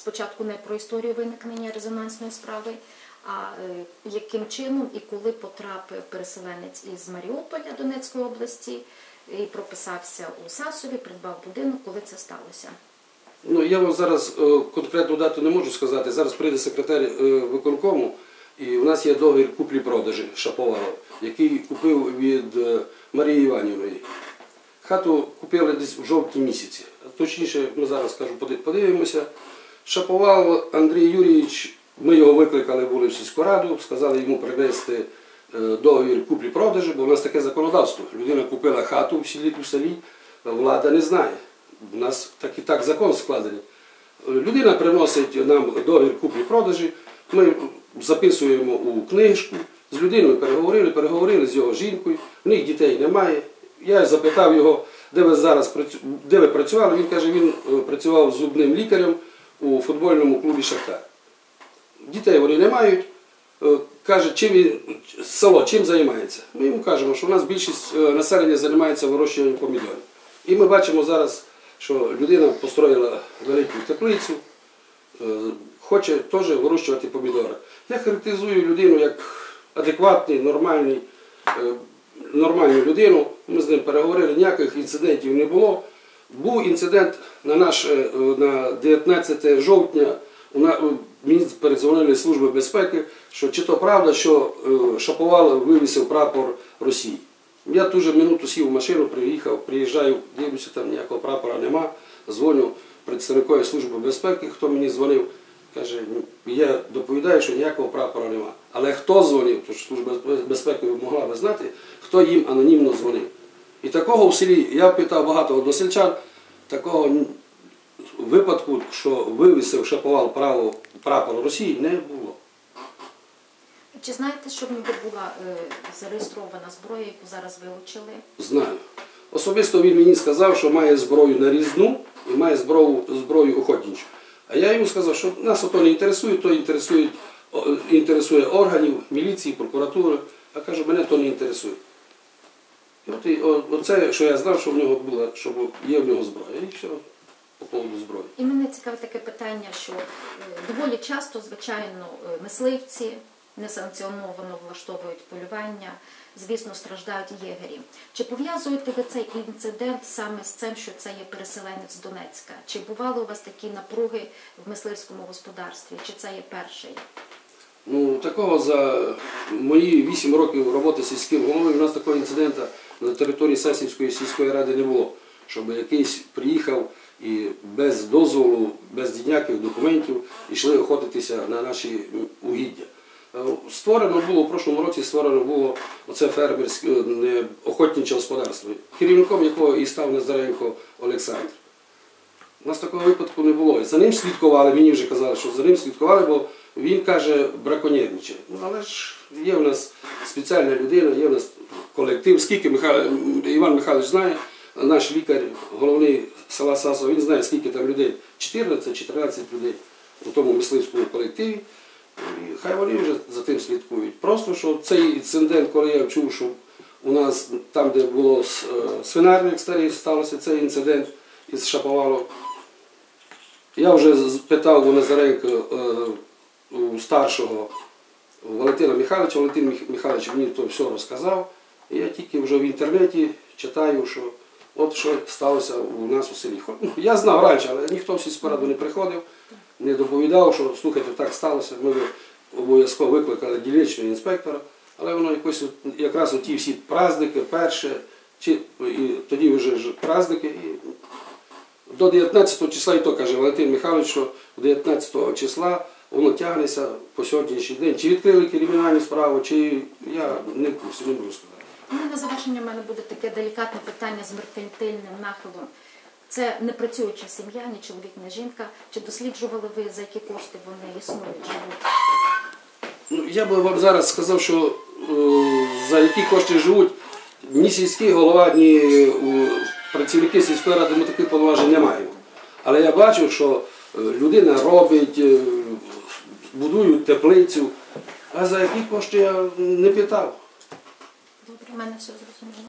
спочатку не про історію виникнення резонансної справи, а е, яким чином і коли потрапив переселенець із Маріуполя Донецької області і прописався у Сасові, придбав будинок, коли це сталося. Ну, я вам зараз е, конкретну дату не можу сказати. Зараз прийде секретар е, виконкому, і у нас є договір куплі-продажі Шаповалов, який купив від Марії Іванівної. Хату купили десь в жовтні місяці. Точніше, ми зараз кажу, подивимося. Шаповал Андрій Юрійович, ми його викликали були в сільську раду, сказали йому принести е, договір куплі-продажі, бо у нас таке законодавство. Людина купила хату в селі, в селі, влада не знає. У нас так і так закон складений. Людина приносить нам договір куплі-продажі, ми записуємо у книжку, з людиною переговорили, переговорили з його жінкою, в них дітей немає. Я запитав його, де ви зараз працювали. Він каже, він е, працював зубним лікарем у футбольному клубі Шахтар. Дітей вони не мають. Е, Каже, чим село чим займається? Ми йому кажемо, що у нас більшість е, населення займається вирощуванням помідорів. І ми бачимо зараз, що людина построїла велику теплицю, е, хоче теж вирощувати помідори. Я характеризую людину як е, нормальну людину. Ми з ним переговорили, ніяких інцидентів не було. Був інцидент на наш е, на 19 жовтня. Мені передзвонили Служби безпеки, що чи то правда, що е, Шаповал вивісив прапор Росії. Я дуже минуту сів в машину, приїхав, приїжджаю, дивлюся, там ніякого прапора нема. Дзвоню представникові Служби безпеки, хто мені дзвонив, каже, «Ну, я доповідаю, що ніякого прапора нема. Але хто дзвонив, то Служба безпеки могла би знати, хто їм анонімно дзвонив. І такого в селі, я питав багато односельчан, такого випадку, що вивісив шаповал право прапор Росії, не було. Чи знаєте, що в нього була е, зареєстрована зброя, яку зараз вилучили? Знаю. Особисто він мені сказав, що має зброю нарізну і має зброю, зброю охотничу. А я йому сказав, що нас ото не інтересує, то інтересує, інтересує органів, міліції, прокуратури. А кажу, мене то не інтересує. І от і, о, оце, що я знав, що в нього було, що є в нього зброя. І все по поводу зброї. І мене цікаве таке питання, що е, доволі часто, звичайно, е, мисливці несанкціоновано влаштовують полювання, звісно, страждають єгері. Чи пов'язуєте ви цей інцидент саме з цим, що це є переселенець з Донецька? Чи бували у вас такі напруги в мисливському господарстві? Чи це є перший? Ну, такого за мої 8 років роботи сільським головою у нас такого інциденту на території Сасівської сільської ради не було, щоб якийсь приїхав і без дозволу, без ніяких документів йшли охотитися на наші угіддя. Е, Створено було в прошлому році створено було оце фермерське е, охотниче господарство, керівником якого і став Назаренко Олександр. У нас такого випадку не було. За ним слідкували, мені вже казали, що за ним слідкували, бо він каже браконьєрничає. Ну, але ж є в нас спеціальна людина, є в нас колектив. Скільки Миха... Іван Михайлович знає, наш лікар, головний села Сасо, він знає, скільки там людей. 14-14 людей у тому мисливському колективі. І хай вони вже за тим слідкують. Просто що цей інцидент, коли я чув, що у нас там, де було е, свинарник старий, стався цей інцидент із Шаповалом. Я вже питав у Назаренка е, у старшого Валентина Михайловича, Валентин Михайлович мені то все розказав. І я тільки вже в інтернеті читаю, що от що сталося у нас у селі. Ну, Я знав раніше, але ніхто в сільську раду не приходив, не доповідав, що слухайте, так сталося. Ми обов'язково викликали дільничного інспектора, але воно якось якраз ті всі праздники, перше, чи, і тоді вже ж праздники. І до 19 числа, і то каже Валентин Михайлович, що 19 числа воно тягнеться по сьогоднішній день. Чи відкрили кримінальну справу, чи я не в курсі, не можу сказати. Ну, на завершення в мене буде таке делікатне питання з меркантильним нахилом. Це не працююча сім'я, ні чоловік, ні жінка. Чи досліджували ви, за які кошти вони існують, живуть? Ну, я би вам зараз сказав, що е, за які кошти живуть, ні сільський голова, ні е, працівники сільської ради ми таких повноважень не маємо. Але я бачу, що е, людина робить, е, будують теплицю, а за які кошти я не питав. Добре, в мене все зрозуміло.